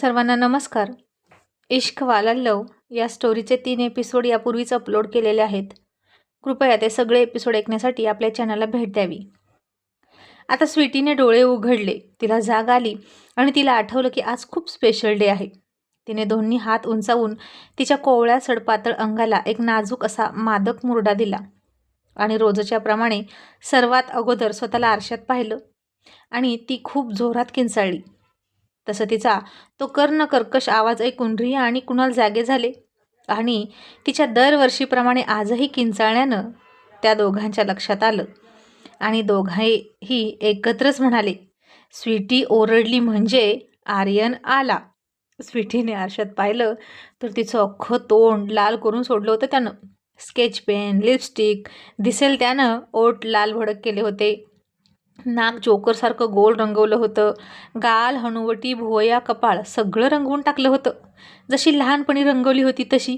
सर्वांना नमस्कार. इश्क वाला लव या स्टोरीचे तीन एपिसोड यापूर्वीच अपलोड केलेले आहेत. कृपया ते सगळे एपिसोड ऐकण्यासाठी आपल्या चॅनलला भेट द्यावी. आता स्वीटीने डोळे उघडले. तिला जाग आली आणि तिला आठवलं की आज खूप स्पेशल डे आहे. तिने दोन्ही हात उंचावून तिच्या कोवळ्या सडपातळ अंगाला एक नाजूक असा मादक मुरडा दिला आणि रोजच्याप्रमाणे सर्वात अगोदर स्वतःला आरशात पाहिलं आणि ती खूप जोरात किंचाळली. तसं तिचा तो कर्ण कर्कश आवाज ऐकून रिया आणि कुणाल जागे झाले. आणि तिच्या दरवर्षीप्रमाणे आजही किंचाळण्यानं त्या दोघांच्या लक्षात आलं. आणि दोघांही एकत्रच म्हणाले स्वीटी ओरडली म्हणजे आर्यन आला. स्वीटीने आरशात पाहिलं तर तिचं अख्खं तोंड लाल करून सोडलं होतं त्यानं. स्केच पेन लिपस्टिक दिसेल त्यानं ओट लाल भडक केले होते. नाक जोकरसारखं गोल रंगवलं होतं. गाल हनुवटी भुवया कपाळ सगळं रंगवून टाकलं होतं. जशी लहानपणी रंगवली होती तशी.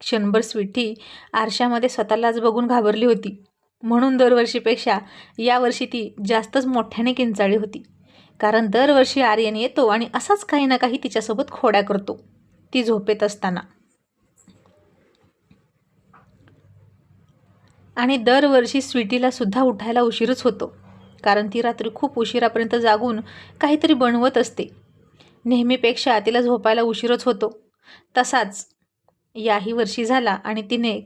क्षणभर स्वीटी आरशामध्ये स्वतःलाच बघून घाबरली होती. म्हणून दरवर्षीपेक्षा यावर्षी ती जास्तच मोठ्याने किंचाळी होती. कारण दरवर्षी आर्यन येतो आणि असाच काही ना काही तिच्यासोबत खोड्या करतो. ती झोपेत असताना. आणि दरवर्षी स्वीटीला सुद्धा उठायला उशीरच होतो. कारण ती रात्री खूप उशिरापर्यंत जागून काहीतरी बनवत असते. नेहमीपेक्षा तिला झोपायला उशीरच होतो. तसाच याही वर्षी झाला आणि तिने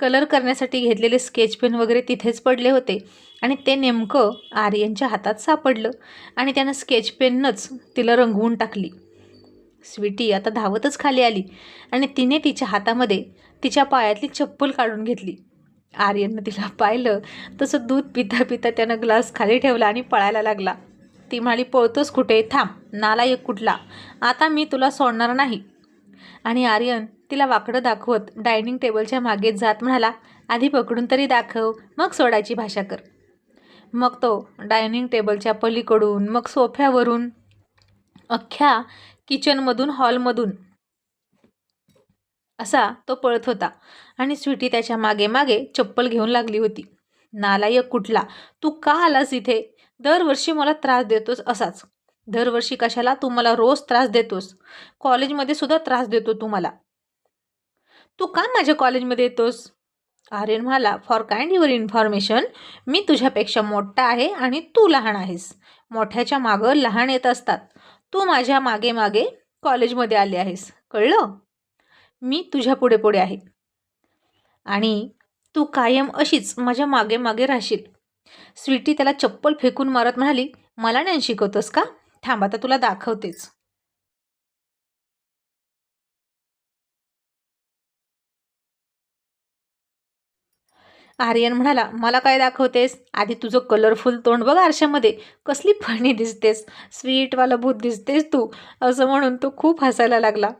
कलर करण्यासाठी घेतलेले स्केच पेन वगैरे तिथेच पडले होते आणि ते नेमकं आर्यनच्या हातात सापडलं आणि त्यानं स्केच पेननंच तिला रंगवून टाकली. स्वीटी आता धावतच खाली आली आणि तिने तिच्या हातामध्ये तिच्या पायातली चप्पल काढून घेतली. आर्यननं तिला पाहिलं तसं दूध पिता पिता त्यानं ग्लास खाली ठेवला आणि पळायला लागला. ती म्हणाली पळतोस कुठे? थांब नाला एक कुठला? आता मी तुला सोडणार नाही. आणि आर्यन तिला वाकडं दाखवत डायनिंग टेबलच्या मागे जात म्हणाला आधी पकडून तरी दाखव मग सोडायची भाषा कर. मग तो डायनिंग टेबलच्या पलीकडून मग सोफ्यावरून अख्ख्या किचनमधून हॉलमधून असा तो पळत होता आणि स्वीटी त्याच्यामागे मागे चप्पल घेऊन लागली होती. नालायक कुठला? तू का आलास इथे? दरवर्षी मला त्रास देतोस असाच. दरवर्षी कशाला तू मला रोज त्रास देतोस? कॉलेजमध्ये सुद्धा त्रास देतो तू मला. तू का माझ्या कॉलेजमध्ये येतोस? आर्यन म्हणाला फॉर काइंड युअर इन्फॉर्मेशन मी तुझ्यापेक्षा मोठा आहे आणि तू लहान आहेस. मोठ्याच्या मागं लहान येत असतात. तू माझ्या मागे मागे कॉलेजमध्ये आले आहेस. कळलं? मी तुझ्या पुढे पुढे आहे. आणि तू कायम अशीच माझ्या मागे मागे राहशील. स्वीटी त्याला चप्पल फेकून मारत म्हणाली मला नाही शिकवतोस का? थांब आता तुला दाखवतेच. आर्यन म्हणाला मला काय दाखवतेस? आधी तुझं कलरफुल तोंड बघ आरशामध्ये. कसली फणी दिसतेस. स्वीटवाला भूत दिसतेस तू. असं म्हणून तो खूप हसायला लागला.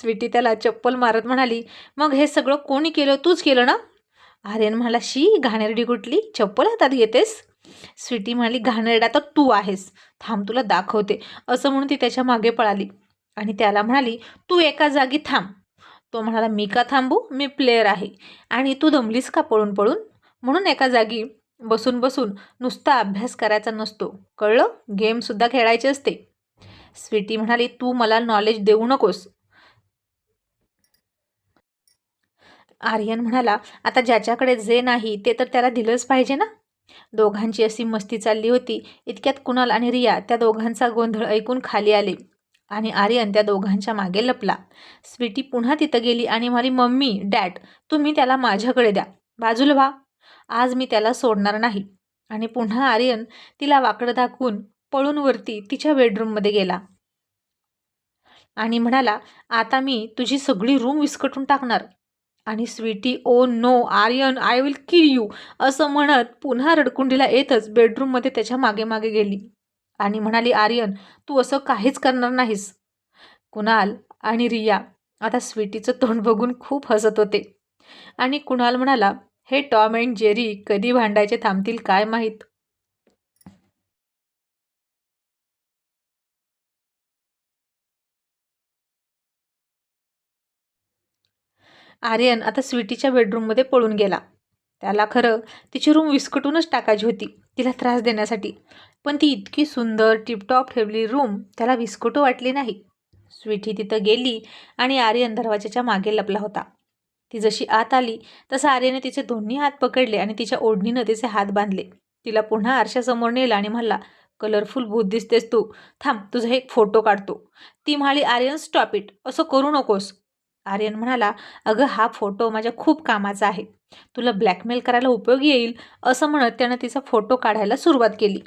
स्वीटी त्याला चप्पल मारत म्हणाली मग हे सगळं कोणी केलं? तूच केलं ना? आर्यन म्हणाला शी घाणेरडी कुठली? चप्पल हातात घेतेस? स्वीटी म्हणाली घाणेरडा तर तू आहेस. थांब तुला दाखवते. असं म्हणून ती त्याच्यामागे पळाली. आणि त्याला म्हणाली तू एका जागी थांब. तो म्हणाला मी का थांबू? मी प्लेयर आहे. आणि तू दमलीस का पळून पळून? म्हणून एका जागी बसून बसून नुसता अभ्यास करायचा नसतो. कळलं? गेमसुद्धा खेळायचे असते. स्वीटी म्हणाली तू मला नॉलेज देऊ नकोस. आर्यन म्हणाला आता ज्याच्याकडे जे नाही ते तर त्याला दिलंच पाहिजे ना? दोघांची अशी मस्ती चालली होती. इतक्यात कुणाल आणि रिया त्या दोघांचा गोंधळ ऐकून खाली आले आणि आर्यन त्या दोघांच्या मागे लपला. स्वीटी पुन्हा तिथं गेली आणि म्हणाली मम्मी डॅड तुम्ही त्याला माझ्याकडे द्या. बाजूला व्हा. आज मी त्याला सोडणार नाही. आणि पुन्हा आर्यन तिला वाकडं दाखवून पळून वरती तिच्या बेडरूममध्ये गेला. आणि म्हणाला आता मी तुझी सगळी रूम विस्कटून टाकणार. आणि sweetie oh no Aryan I will kill you असं म्हणत पुन्हा रडकुंडीला येतच बेडरूममध्ये त्याच्यामागे मागे गेली आणि म्हणाली आर्यन तू असं काहीच करणार नाहीस. कुणाल आणि रिया आता स्वीटीचं तोंड बघून खूप हसत होते. आणि कुणाल म्हणाला हे टॉम अँड जेरी कधी भांडायचे थांबतील काय माहीत? आर्यन आता स्वीटीच्या बेडरूममध्ये पळून गेला. त्याला खरं तिची रूम विस्कटूनच टाकायची होती तिला त्रास देण्यासाठी. पण ती इतकी सुंदर टिपटॉप ठेवली रूम त्याला विस्कटू वाटली नाही. स्वीटी तिथं गेली आणि आर्यन दरवाजाच्या मागे लपला होता. ती जशी आत आली तसं आर्यने तिचे दोन्ही हात पकडले आणि तिच्या ओढणीनं तिचे हात बांधले. तिला पुन्हा आरशासमोर नेला आणि म्हणला कलरफुल भूत दिसतेस तू. थांब तुझा एक फोटो काढतो. ती म्हणाली आर्यन स्टॉप इट. असं करू नकोस. आर्यन म्हणाला अगं हा फोटो माझ्या खूप कामाचा आहे. तुला ब्लॅकमेल करायला उपयोगी येईल असं म्हणत त्यानं तिचा फोटो काढायला सुरुवात केली.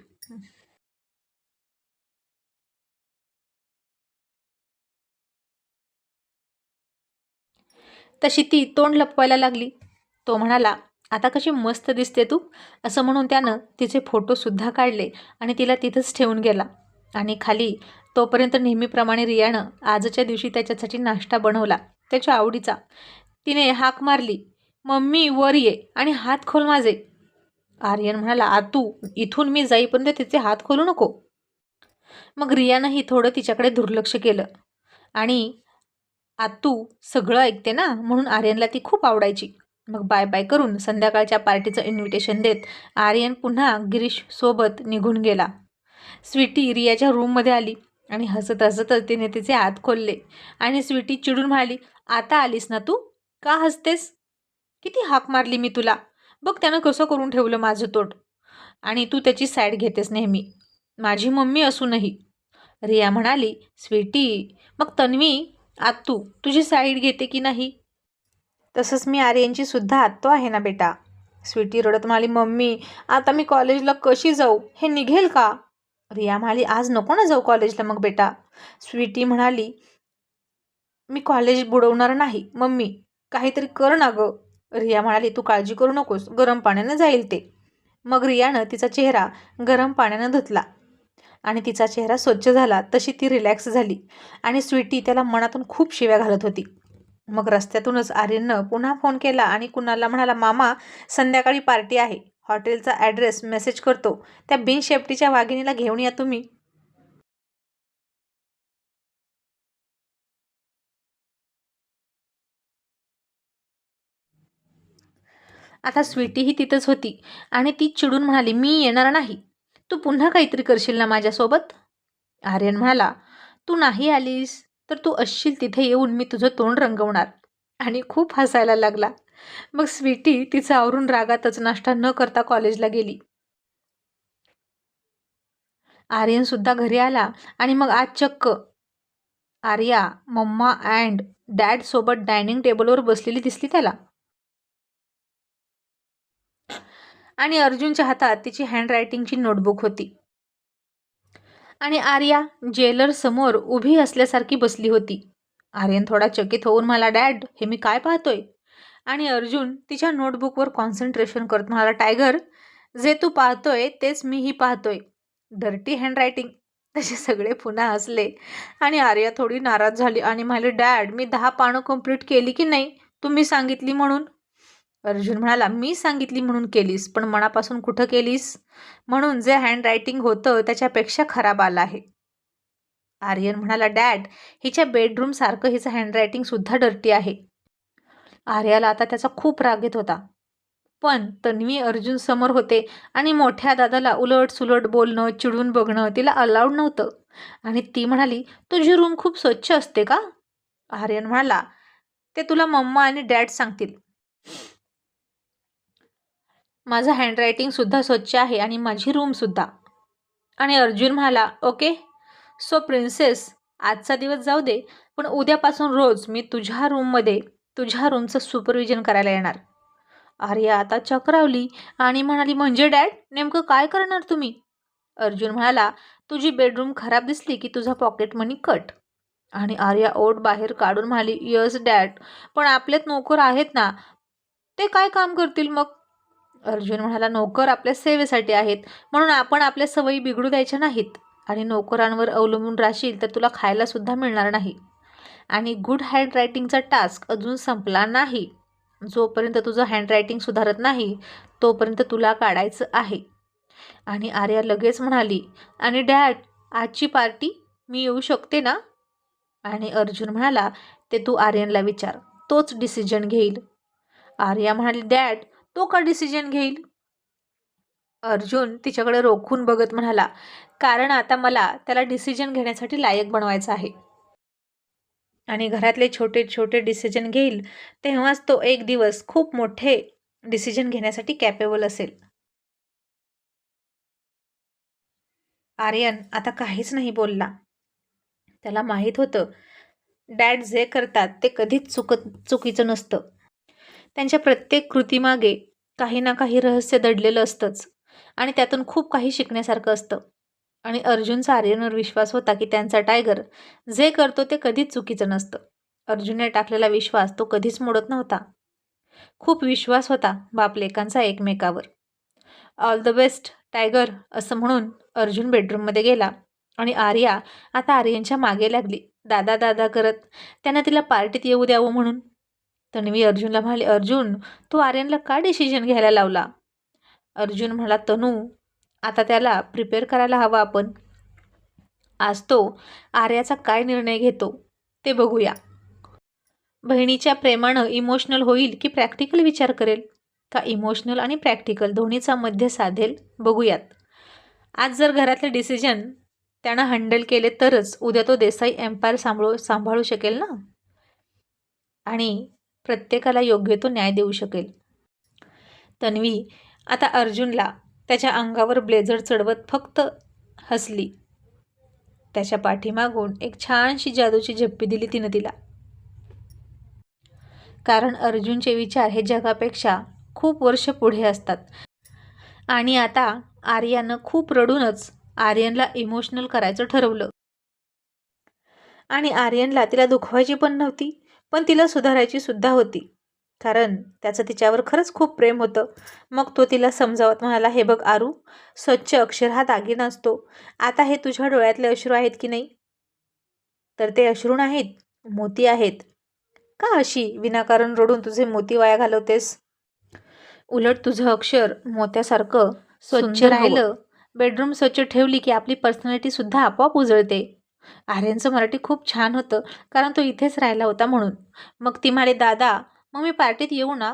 तशी ती तोंड लपवायला लागली. तो म्हणाला आता कशी मस्त दिसते तू असं म्हणून त्यानं तिचे फोटोसुद्धा काढले आणि तिला तिथंच ठेवून गेला. आणि खाली तोपर्यंत नेहमीप्रमाणे रियानं आजच्या दिवशी त्याच्यासाठी नाश्ता बनवला. त्याच्या आवडीचा. तिने हाक मारली मम्मी वर ये आणि हात खोल माझे. आर्यन म्हणाला आतू इथून मी जाईपर्यंत तिचे हात खोलू नको. मग रियानंही थोडं तिच्याकडे दुर्लक्ष केलं. आणि आतू सगळं ऐकते ना? म्हणून आर्यनला ती खूप आवडायची. मग बाय बाय करून संध्याकाळच्या पार्टीचं इन्व्हिटेशन देत आर्यन पुन्हा गिरीश सोबत निघून गेला. स्वीटी रियाच्या रूममध्ये आली आणि हसत हसतच तिने तिचे हात खोलले आणि स्वीटी चिडून म्हणाली आता आलीस ना तू? का हसतेस? किती हाक मारली मी तुला. बघ त्यानं कसं करून ठेवलं माझं तोट आणि तू त्याची साईड घेतेस नेहमी. माझी मम्मी असूनही. रिया म्हणाली स्वीटी मग तन्वी आत्तू तुझी साईड घेते की नाही? तसंच मी आर्यनची सुद्धा आत्तो आहे ना बेटा. स्वीटी रडत म्हणाली मम्मी आता मी कॉलेजला कशी जाऊ? हे निघेल का? रिया म्हणाली आज नको ना जाऊ कॉलेजला मग बेटा. स्वीटी म्हणाली मी कॉलेज बुडवणार नाही. मम्मी काहीतरी कर ना गं. रिया म्हणाली तू काळजी करू नकोस. गरम पाण्यानं जाईल ते. मग रियानं तिचा चेहरा गरम पाण्यानं धुतला. आणि तिचा चेहरा स्वच्छ झाला तशी ती रिलॅक्स झाली. आणि स्वीटी त्याला मनातून खूप शिव्या घालत होती. मग रस्त्यातूनच आर्यननं पुन्हा फोन केला आणि कुणाला म्हणाला मामा संध्याकाळी पार्टी आहे. हॉटेलचा ॲड्रेस मेसेज करतो. त्या बिनशेपटीच्या वाघिणीला घेऊन या तुम्ही. आता स्वीटीही तिथंच होती आणि ती चिडून म्हणाली मी येणार नाही. तू पुन्हा काहीतरी करशील ना माझ्यासोबत? आर्यन म्हणाला तू नाही आलीस तर तू असशील तिथे येऊन मी तुझं तोंड रंगवणार. आणि खूप हसायला लागला. मग स्वीटी तिचं आवरून रागातच नाश्ता न करता कॉलेजला गेली. आर्यनसुद्धा घरी आला आणि मग आज चक्क आर्या मम्मा अँड डॅडसोबत डायनिंग टेबलवर बसलेली दिसली त्याला. आणि अर्जुनच्या हातात तिची हँडरायटिंगची नोटबुक होती. आणि आर्या जेलर समोर उभी असल्यासारखी बसली होती. आर्यन थोडा चकित होऊन मला डॅड हे मी काय पाहतोय? आणि अर्जुन तिच्या नोटबुकवर कॉन्सन्ट्रेशन करत म्हणाला टायगर जे तू पाहतोय तेच मीही पाहतोय. डर्टी हँडरायटिंग तसे सगळे पुन्हा हसले. आणि आर्या थोडी नाराज झाली आणि म्हणाले डॅड मी दहा पानं कंप्लीट केली की नाही? तुम्ही सांगितली म्हणून. अर्जुन म्हणाला मी सांगितली म्हणून केलीस पण मनापासून कुठं केलीस? म्हणून जे हँडरायटिंग होतं त्याच्यापेक्षा खराब आलं आहे. आर्यन म्हणाला डॅड हिच्या बेडरूम सारखं हिचं हँडरायटिंग सुद्धा डर्टी आहे. आर्याला आता त्याचा खूप राग येत होता. पण तन्वी अर्जुन समोर होते आणि मोठ्या दादाला उलट सुलट बोलणं चिडून बघणं तिला अलाउड नव्हतं. आणि ती म्हणाली तुझी रूम खूप स्वच्छ असते का? आर्यन म्हणाला ते तुला मम्मा आणि डॅड सांगतील. माझं हँडरायटिंगसुद्धा स्वच्छ आहे आणि माझी रूमसुद्धा आणि अर्जुन म्हणाला ओके सो प्रिन्सेस आजचा दिवस जाऊ दे पण उद्यापासून रोज मी तुझ्या रूममध्ये तुझ्या रूमचं सुपरविजन करायला येणार. अरे आता चक्रावली. आणि म्हणाली म्हणजे डॅड नेमकं काय करणार तुम्ही? अर्जुन म्हणाला तुझी बेडरूम खराब दिसली की तुझा पॉकेट मनी कट आणि आर्या ओट बाहेर काढून म्हणाली यस डॅड पण आपल्यात नोकर आहेत ना ते काय काम करतील मग? अर्जुन म्हणाला नोकर आपल्या सेवेसाठी आहेत. म्हणून आपण आपल्या सवयी बिघडू द्यायच्या नाहीत. आणि नोकरांवर अवलंबून राहशील तर तुला खायला सुद्धा मिळणार नाही. आणि गुड हँडरायटिंगचा टास्क अजून संपला नाही. जोपर्यंत तुझं हँडरायटिंग सुधारत नाही तोपर्यंत तुला काढायचं आहे. आणि आर्या लगेच म्हणाली आणि डॅड आजची पार्टी मी येऊ शकते ना? आणि अर्जुन म्हणाला ते तू आर्यनला विचार. तोच डिसिजन घेईल. आर्या म्हणाली डॅड तो का डिसिजन घेईल? अर्जुन तिच्याकडे रोखून बघत म्हणाला कारण आता मला त्याला डिसिजन घेण्यासाठी लायक बनवायचं आहे. आणि घरातले छोटे छोटे डिसिजन घेईल तेव्हाच तो एक दिवस खूप मोठे डिसिजन घेण्यासाठी कॅपेबल असेल. आर्यन आता काहीच नाही बोलला. त्याला माहीत होतं डॅड जे करतात ते कधीच चुकत चुकीचं नसतं. त्यांच्या प्रत्येक कृतीमागे काही ना काही रहस्य दडलेलं असतंच. आणि त्यातून खूप काही शिकण्यासारखं असतं. आणि अर्जुनचा आर्यनवर विश्वास होता की त्यांचा टायगर जे करतो ते कधीच चुकीचं नसतं. अर्जुनने टाकलेला विश्वास तो कधीच मोडत नव्हता. खूप विश्वास होता बापलेकांचा एकमेकावर. ऑल द बेस्ट टायगर असं म्हणून अर्जुन बेडरूममध्ये गेला. आणि आर्या आता आर्यनच्या मागे लागली. दादा दादा करत त्यानं तिला पार्टीत येऊ द्यावं म्हणून. तन्वी अर्जुनला म्हणाले अर्जुन तू आर्यनला का डिसिजन घ्यायला लावला? अर्जुन म्हणाला तनू आता त्याला प्रिपेअर करायला हवा आपण. आज तो आर्याचा काय निर्णय घेतो ते बघूया. बहिणीच्या प्रेमानं इमोशनल होईल की प्रॅक्टिकल विचार करेल? का इमोशनल आणि प्रॅक्टिकल दोन्हीचा मध्य साधेल? बघूयात. आज जर घरातले डिसिजन त्यानं हँडल केले तरच उद्या तो देसाई एम्पायर सांभाळू सांभाळू शकेल ना? आणि प्रत्येकाला योग्य तो न्याय देऊ शकेल. तन्वी आता अर्जुनला त्याच्या अंगावर ब्लेझर चढवत फक्त हसली. त्याच्या पाठीमागून एक छानशी जादूची झप्पी दिली तिनं तिला. कारण अर्जुनचे विचार हे जगापेक्षा खूप वर्ष पुढे असतात. आणि आता आर्यानं खूप रडूनच आर्यनला इमोशनल करायचं ठरवलं. आणि आर्यनला तिला दुखवायची पण नव्हती. पण तिला सुधारायची सुद्धा होती. कारण त्याचं तिच्यावर खरंच खूप प्रेम होतं. मग तो तिला समजावत म्हणाला हे बघ आरू स्वच्छ अक्षर हा दागिना असतो. आता हे तुझ्या डोळ्यातले अश्रू आहेत की नाही? तर ते अश्रू नाहीत मोती आहेत. का अशी विनाकारण रडून तुझे मोती वाया घालवतेस? उलट तुझं अक्षर मोत्यासारखं स्वच्छ राहिलं बेडरूम स्वच्छ ठेवली की आपली पर्सनॅलिटीसुद्धा आपोआप उजळते. आर्यनचं मराठी खूप छान होतं कारण तो इथेच राहिला होता म्हणून. मग ती म्हणाले दादा मग मी पार्टीत येऊ ना?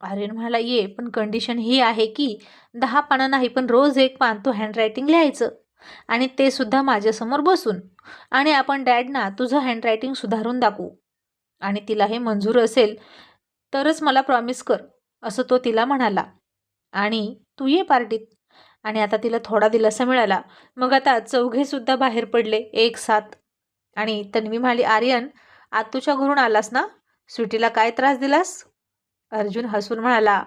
आर्यन म्हणाला ये पण कंडिशन ही आहे की दहा पानं नाही पण रोज एक पान तो हँडरायटिंग लिहायचं. आणि ते सुद्धा माझ्यासमोर बसून. आणि आपण डॅडना तुझं हँडरायटिंग सुधारून दाखवू. आणि तिला हे मंजूर असेल तरच मला प्रॉमिस कर असं तो तिला म्हणाला. आणि तू ये पार्टीत. आणि आता तिला थोडा दिलासा मिळाला. मग आता चौघेसुद्धा बाहेर पडले एक साथ. आणि तन्वी म्हणाली आर्यन आतूच्या घरून आलास ना? स्वीटीला काय त्रास दिलास? अर्जुन हसून म्हणाला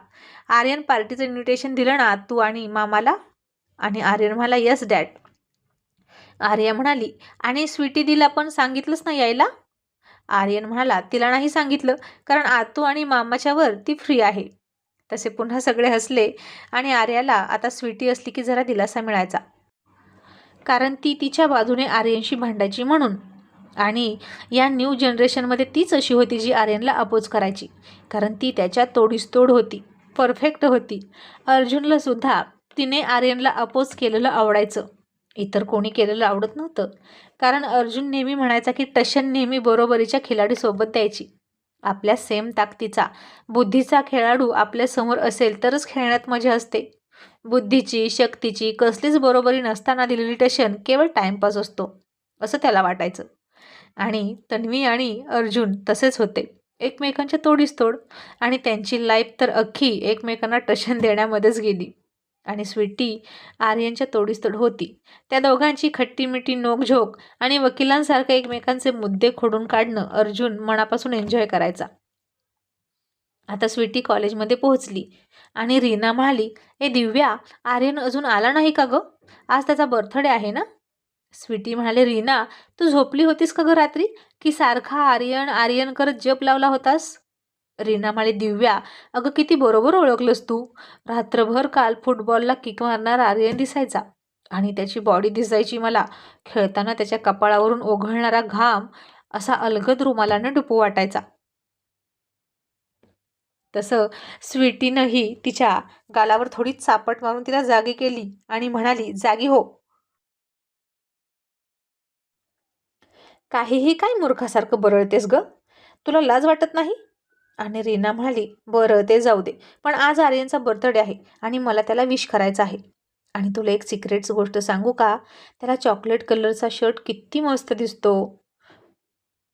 आर्यन पार्टीचं इन्व्हिटेशन दिलं ना तू आणि मामाला? आणि आर्यन म्हणाला यस डॅड आर्या म्हणाली आणि स्वीटी दिला पण सांगितलंच ना यायला? आर्यन म्हणाला तिला नाही सांगितलं कारण आतू आणि मामाच्यावर ती फ्री आहे. तसे पुन्हा सगळे हसले आणि आर्याला आता स्वीटी असली की जरा दिलासा मिळायचा. कारण ती तिच्या बाजूने आर्यनशी भांडायची म्हणून. आणि या न्यू जनरेशनमध्ये तीच अशी होती जी आर्यनला अपोज करायची. कारण ती त्याच्या तोडीस तोड होती परफेक्ट होती. अर्जुनला सुद्धा तिने आर्यनला अपोज केलेलं आवडायचं. इतर कोणी केलेलं आवडत नव्हतं. कारण अर्जुन नेहमी म्हणायचा की टशन नेहमी बरोबरीच्या खिलाडीसोबत द्यायची. आपल्या सेम ताकदीचा. बुद्धीचा खेळाडू आपल्यासमोर असेल तरच खेळण्यात मजा असते. बुद्धीची शक्तीची कसलीच बरोबरी नसताना दिलेली टशन केवळ टाईमपास असतो असं त्याला वाटायचं. आणि तन्वी आणि अर्जुन तसेच होते. एकमेकांच्या तोडीस तोड आणि त्यांची लाईफ तर अख्खी एकमेकांना टशन देण्यामध्येच गेली. आणि स्वीटी आर्यनच्या तोडीस्तोड होती. त्या दोघांची खट्टी मिठी नोकझोक आणि वकिलांसारखं एकमेकांचे मुद्दे खोडून काढणं अर्जुन मनापासून एन्जॉय करायचा. आता स्वीटी कॉलेजमध्ये पोहोचली आणि रीना म्हणाली ए दिव्या आर्यन अजून आला नाही का गं? आज त्याचा बर्थडे आहे ना? स्वीटी म्हणाले रीना तू झोपली होतीस का गं रात्री? की सारखा आर्यन आर्यन करत जप लावला होतास? रीनामाळी दिव्या अगं किती बरोबर ओळखलंस तू. रात्रभर काल फुटबॉलला किक मारणारा आर्यन दिसायचा आणि त्याची बॉडी दिसायची मला. खेळताना त्याच्या कपाळावरून ओघळणारा घाम असा अलगद रुमालानं डुपू वाटायचा. तसं स्वीटीनंही तिच्या गालावर थोडी चापट मारून तिला जागी केली आणि म्हणाली जागी हो. काहीही काय मूर्खासारखं बरळतेस ग. तुला लाज वाटत नाही? आणि रीना म्हणाली बरं ते जाऊ दे. पण आज आर्यनचा बर्थडे आहे आणि मला त्याला विश करायचा आहे. आणि तुला एक सिक्रेट्स गोष्ट सांगू का? त्याला चॉकलेट कलरचा शर्ट किती मस्त दिसतो.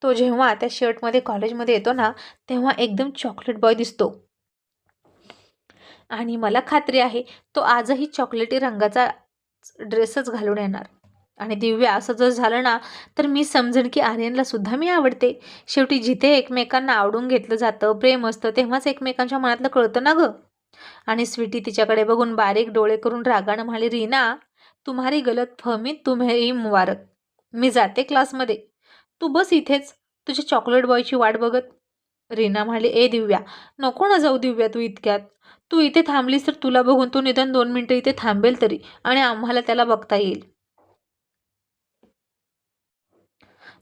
तो जेव्हा त्या शर्टमध्ये कॉलेजमध्ये येतो ना तेव्हा एकदम चॉकलेट बॉय दिसतो. आणि मला खात्री आहे तो आजही चॉकलेटी रंगाचा ड्रेसच घालून येणार. आणि दिव्या असं जर झालं ना तर मी समजेन की आर्यनला सुद्धा मी आवडते. शेवटी जिथे एकमेकांना आवडून घेतलं जातं प्रेम असतं तेव्हाच एकमेकांच्या मनातलं कळतं ना गं. आणि स्वीटी तिच्याकडे बघून बारीक डोळे करून रागानं म्हणाली रीना तुम्हारी गलत फहमी तुम्ही मुबारक. मी जाते क्लासमध्ये. तू बस इथेच. तुझ्या चॉकलेट बॉयची वाट बघत. रीना म्हणाली ए दिव्या नको ना जाऊ दिव्या तू इतक्यात. तू इथे थांबलीस तर तुला बघून तू निदान दोन मिनटं इथे थांबेल तरी आणि आम्हाला त्याला बघता येईल.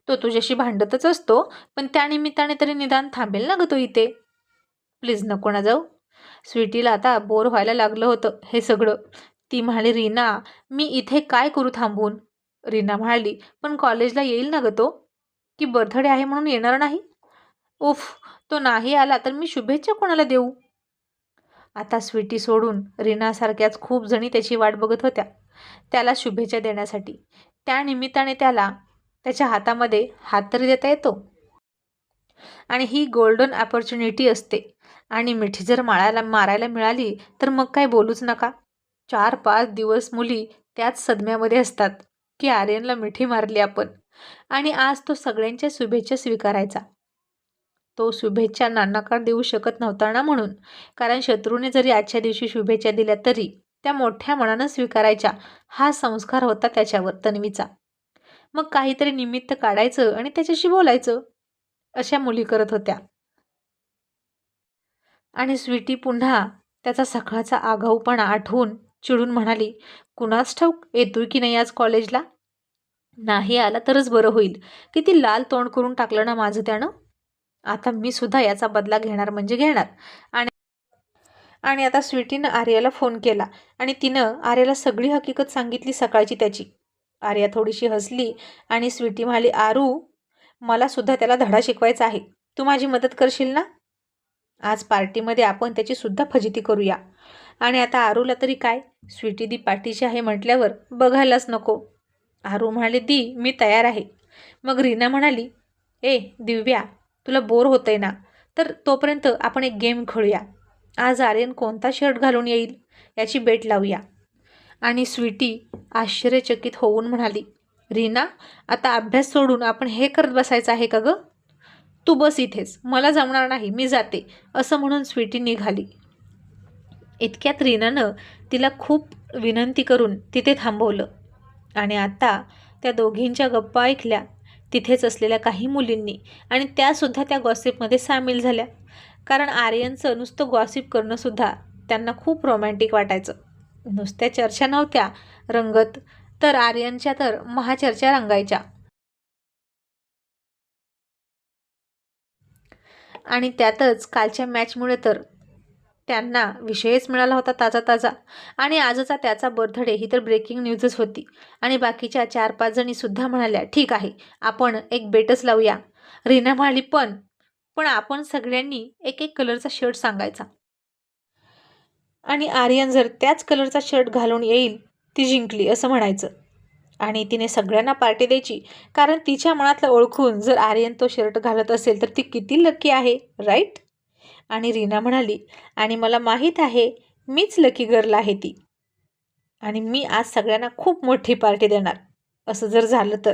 तो तुझ्याशी भांडतच असतो पण त्यानिमित्ताने तरी निदान थांबेल ना ग तो इथे. प्लीज नको ना जाऊ. स्वीटीला आता बोर व्हायला लागलं होतं हे सगळं. ती म्हणाली रीना मी इथे काय करू थांबून? रीना म्हणाली पण कॉलेजला येईल ना ग तो? की बर्थडे आहे म्हणून येणार नाही? उफ तो नाही आला तर मी शुभेच्छा कोणाला देऊ? आता स्वीटी सोडून रीनासारख्याच खूप जणी त्याची वाट बघत होत्या त्याला शुभेच्छा देण्यासाठी. त्यानिमित्ताने त्याला त्याच्या हातामध्ये हात तरी देता येतो? आणि ही गोल्डन ऑपॉर्च्युनिटी असते. आणि मिठी जर माळायला मारायला मिळाली तर मग काय बोलूच नका. चार पाच दिवस मुली त्याच सदम्यामध्ये असतात की आर्यनला मिठी मारली आपण. आणि आज तो सगळ्यांच्या शुभेच्छा स्वीकारायचा. तो शुभेच्छा नानाकार देऊ शकत नव्हता ना म्हणून? कारण शत्रूने जरी आजच्या दिवशी शुभेच्छा दिल्या तरी त्या मोठ्या मनानं स्वीकारायच्या. हा संस्कार होता त्याच्यावर तन्वीचा. मग काहीतरी निमित्त काढायचं आणि त्याच्याशी बोलायचं अशा मुली करत होत्या. आणि स्वीटी पुन्हा त्याचा सकाळचा आगाऊपणा आठवून चिडून म्हणाली कुणाच ठाऊक येतोय की नाही आज कॉलेजला? नाही आला तरच बरं होईल. किती लाल तोंड करून टाकलं ना माझं त्यानं. आता मी सुद्धा याचा बदला घेणार म्हणजे घेणार. आणि आणि आता स्वीटीनं आर्याला फोन केला आणि तिनं आर्याला सगळी हकीकत सांगितली सकाळची त्याची. आर्या थोडीशी हसली आणि स्वीटी म्हणाली आरू मला सुद्धा त्याला धडा शिकवायचा आहे. तू माझी मदत करशील ना? आज पार्टीमध्ये आपण त्याची सुद्धा फजिती करूया. आणि आता आरूला तरी काय? स्वीटी दी पाठीशी आहे म्हटल्यावर बघायलाच नको. आरू म्हणाले दी मी तयार आहे. मग रीना म्हणाली ए दिव्या तुला बोर होतंय ना? तर तोपर्यंत आपण एक गेम खेळूया. आज आर्यन कोणता शर्ट घालून येईल? याची बेट लावूया. आणि स्वीटी आश्चर्यचकित होऊन म्हणाली रीना आता अभ्यास सोडून आपण हे करत बसायचं आहे का गं? तू बस इथेच मला जमणार नाही मी जाते असं म्हणून स्वीटी निघाली. इतक्यात रीनानं तिला खूप विनंती करून तिथे थांबवलं. आणि आता त्या दोघींच्या गप्पा ऐकल्या तिथेच असलेल्या काही मुलींनी आणि त्यासुद्धा त्या गॉसिपमध्ये सामील झाल्या. कारण आर्यनचं नुसतं गॉसिप करणंसुद्धा त्यांना खूप रोमॅन्टिक वाटायचं. नुसत्या चर्चा नव्हत्या. रंगत तर आर्यनच्या तर महाचर्चा रंगायच्या. आणि त्यातच कालच्या मॅचमुळे तर त्यांना विषयच मिळाला होता ताजा ताजा आणि आजचा त्याचा बर्थडे ही तर ब्रेकिंग न्यूजच होती. आणि बाकीच्या चार पाच जणीसुद्धा म्हणाल्या ठीक आहे आपण एक बेटच लावूया. रीना म्हणाली पण पण आपण सगळ्यांनी एक एक कलरचा शर्ट सांगायचा. आणि आर्यन जर त्याच कलरचा शर्ट घालून येईल ती जिंकली असं म्हणायचं. आणि तिने सगळ्यांना पार्टी द्यायची कारण तिच्या मनातलं ओळखून जर आर्यन तो शर्ट घालत असेल तर ती किती लकी आहे राईट आणि रीना म्हणाली आणि मला माहीत आहे मीच लकी गर्ल आहे ती. आणि मी आज सगळ्यांना खूप मोठी पार्टी देणार. असं जर झालं तर.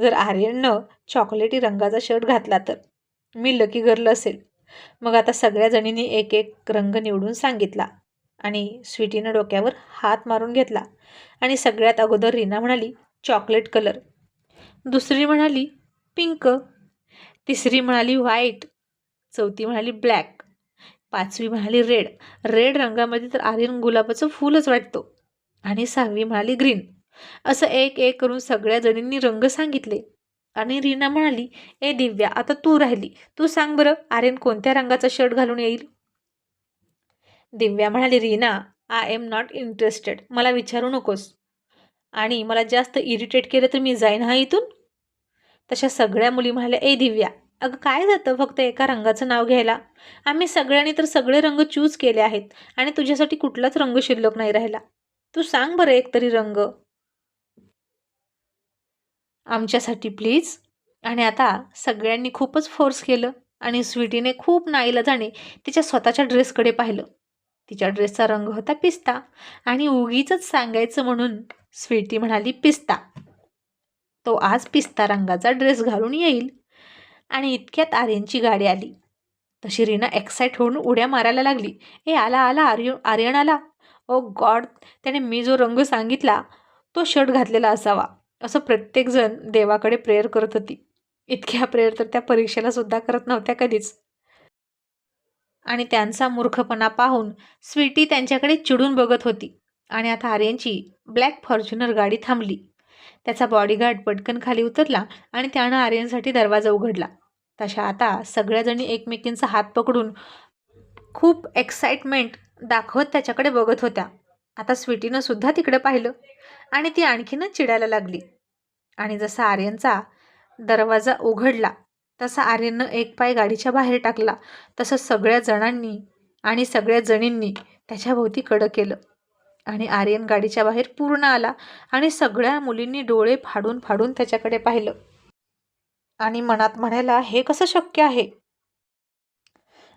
जर आर्यननं चॉकलेटी रंगाचा शर्ट घातला तर. मी लकी गर्ल असेल. मग आता सगळ्या जणींनी एक एक रंग निवडून सांगितला. आणि स्वीटीनं डोक्यावर हात मारून घेतला आणि सगळ्यात अगोदर रीना म्हणाली चॉकलेट कलर. दुसरी म्हणाली पिंक. तिसरी म्हणाली व्हाईट. चौथी म्हणाली ब्लॅक. पाचवी म्हणाली रेड. रेड रंगामध्ये तर आर्यन गुलाबाचं फूलच वाटतो. आणि सहावी म्हणाली ग्रीन. असं एक एक करून सगळ्या जणींनी रंग सांगितले. आणि रीना म्हणाली ए दिव्या आता तू राहिली. तू सांग बरं आर्यन कोणत्या रंगाचा शर्ट घालून येईल? दिव्या म्हणाली Reena I am not interested मला विचारू नकोस. आणि मला जास्त इरिटेट केलं तर मी जाईन हा इथून? तशा सगळ्या मुली म्हणाल्या ए दिव्या अगं काय जातं फक्त एका रंगाचं नाव घ्यायला? आम्ही सगळ्यांनी तर सगळे रंग चूज केले आहेत आणि तुझ्यासाठी कुठलाच रंग शिल्लक नाही राहिला. तू सांग बरं एक तरी रंग. आमच्यासाठी प्लीज आणि आता सगळ्यांनी खूपच फोर्स केलं आणि स्वीटीने खूप नाईलाजाने तिच्या स्वतःच्या ड्रेसकडे पाहिलं. तिच्या ड्रेसचा रंग होता पिस्ता आणि उगीच सांगायचं म्हणून स्वीटी म्हणाली पिस्ता. तो आज पिस्ता रंगाचा ड्रेस घालून येईल. आणि इतक्यात आर्यनची गाडी आली. तशी रीना एक्साईट होऊन उड्या मारायला लागली. ए आला आला आर्य आर्यन आला. Oh ओ गॉड त्याने मी जो रंग सांगितला तो शर्ट घातलेला असावा असं प्रत्येकजण देवाकडे प्रेयर करत होती. इतक्या प्रेयर तर त्या परीक्षेला सुद्धा करत नव्हत्या कधीच. आणि त्यांचा मूर्खपणा पाहून स्वीटी त्यांच्याकडे चिडून बघत होती. आणि आता आर्यनची ब्लॅक फॉर्च्युनर गाडी थांबली. त्याचा बॉडीगार्ड पटकन खाली उतरला आणि त्यानं आर्यनसाठी दरवाजा उघडला. तशा आता सगळ्याजणी एकमेकींचा हात पकडून खूप एक्साइटमेंट दाखवत त्याच्याकडे बघत होत्या. आता स्वीटीनं सुद्धा तिकडे पाहिलं आणि ती आणखीनच चिडायला लागली. आणि जसा आर्यनचा दरवाजा उघडला तसा आर्यननं एक पाय गाडीच्या बाहेर टाकला. तसं सगळ्या जणांनी आणि सगळ्या जणींनी त्याच्याभोवती कडं केलं. आणि आर्यन गाडीच्या बाहेर पूर्ण आला आणि सगळ्या मुलींनी डोळे फाडून फाडून त्याच्याकडे पाहिलं. आणि मनात म्हणायला हे कसं शक्य आहे?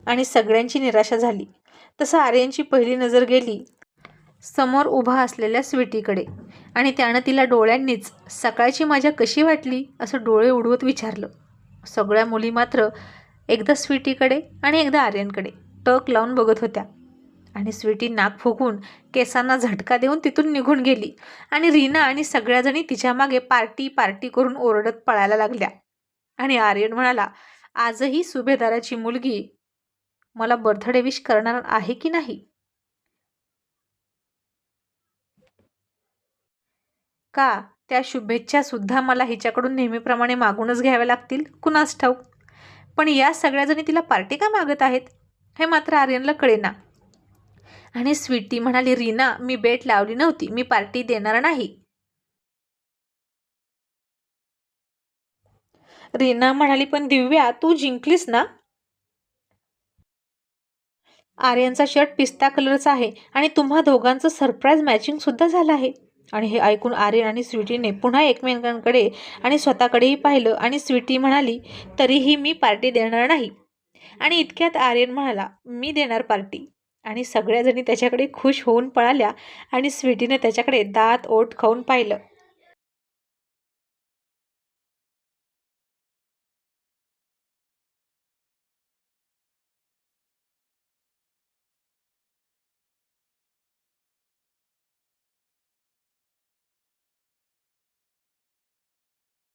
आणि सगळ्यांची निराशा झाली. तसं आर्यनची पहिली नजर गेली. समोर उभा असलेल्या स्वीटीकडे. आणि त्यानं तिला डोळ्यांनीच सकाळची मजा कशी वाटली? असं डोळे उडवत विचारलं. सगळ्या मुली मात्र एकदा स्वीटीकडे आणि एकदा आर्यनकडे टक लावून बघत होत्या. आणि स्वीटी नाक फुकून केसांना झटका देऊन तिथून निघून गेली आणि रीना आणि सगळ्याजणी तिच्यामागे पार्टी पार्टी करून ओरडत पळायला लागल्या. आणि आर्यन म्हणाला आजही सुभेदाराची मुलगी मला बर्थडे विश करणार आहे की नाही? का? त्या शुभेच्छासुद्धा मला हिच्याकडून नेहमीप्रमाणे मागूनच घ्याव्या लागतील कुणास ठाऊक. पण या सगळ्याजणी तिला पार्टी का मागत आहेत? हे मात्र आर्यनला कळेना. आणि स्वीटी म्हणाली रीना मी बेट लावली नव्हती मी पार्टी देणार नाही. रीना म्हणाली पण दिव्या तू जिंकलीस ना? आर्यनचा शर्ट पिस्ता कलरचा आहे आणि तुम्हा दोघांचं सरप्राईज मॅचिंग सुद्धा झालं आहे. आणि हे ऐकून आर्यन आणि स्वीटीने पुन्हा एकमेकांकडे आणि स्वतःकडेही पाहिलं आणि स्वीटी म्हणाली तरीही मी पार्टी देणार नाही. आणि इतक्यात आर्यन म्हणाला मी देणार पार्टी. आणि सगळ्याजणी त्याच्याकडे खुश होऊन पळाल्या आणि स्वीटीने त्याच्याकडे दात ओठ खाऊन पाहिलं.